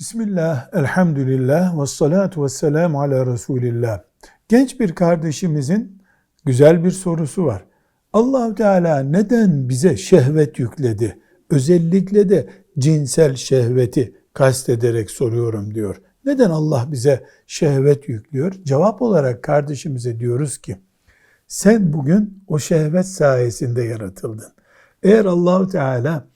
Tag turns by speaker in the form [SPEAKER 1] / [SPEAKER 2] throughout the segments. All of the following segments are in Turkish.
[SPEAKER 1] Bismillah, elhamdülillah, ve salatu ve selamu ala Resulillah. Genç bir kardeşimizin güzel bir sorusu var. allah Teala neden bize şehvet yükledi? Özellikle de cinsel şehveti kastederek soruyorum diyor. Neden Allah bize şehvet yüklüyor? Cevap olarak kardeşimize diyoruz ki, sen bugün o şehvet sayesinde yaratıldın. Eğer Allahu Teala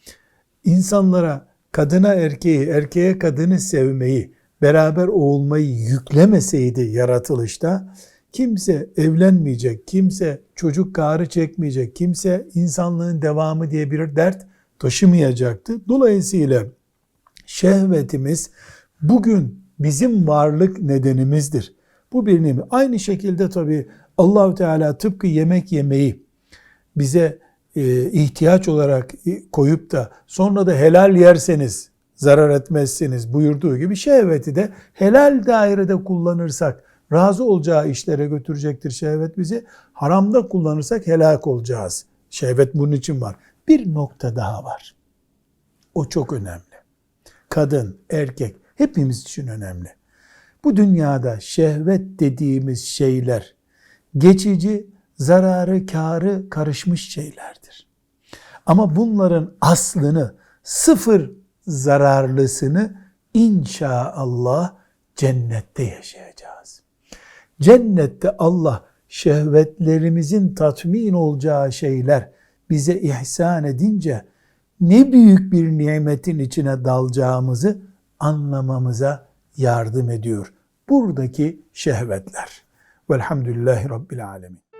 [SPEAKER 1] insanlara kadına erkeği, erkeğe kadını sevmeyi, beraber olmayı yüklemeseydi yaratılışta, kimse evlenmeyecek, kimse çocuk karı çekmeyecek, kimse insanlığın devamı diye bir dert taşımayacaktı. Dolayısıyla şehvetimiz bugün bizim varlık nedenimizdir. Bu bir nimet. Aynı şekilde tabii Allahü Teala tıpkı yemek yemeyi bize ihtiyaç olarak koyup da sonra da helal yerseniz zarar etmezseniz buyurduğu gibi şehveti de helal dairede kullanırsak razı olacağı işlere götürecektir şehvet bizi. Haramda kullanırsak helak olacağız. Şehvet bunun için var. Bir nokta daha var. O çok önemli. Kadın, erkek hepimiz için önemli. Bu dünyada şehvet dediğimiz şeyler geçici, zararı, karı karışmış şeylerdir. Ama bunların aslını, sıfır zararlısını inşallah cennette yaşayacağız. Cennette Allah şehvetlerimizin tatmin olacağı şeyler bize ihsan edince ne büyük bir nimetin içine dalacağımızı anlamamıza yardım ediyor. Buradaki şehvetler. Velhamdülillahi Rabbil Alemin.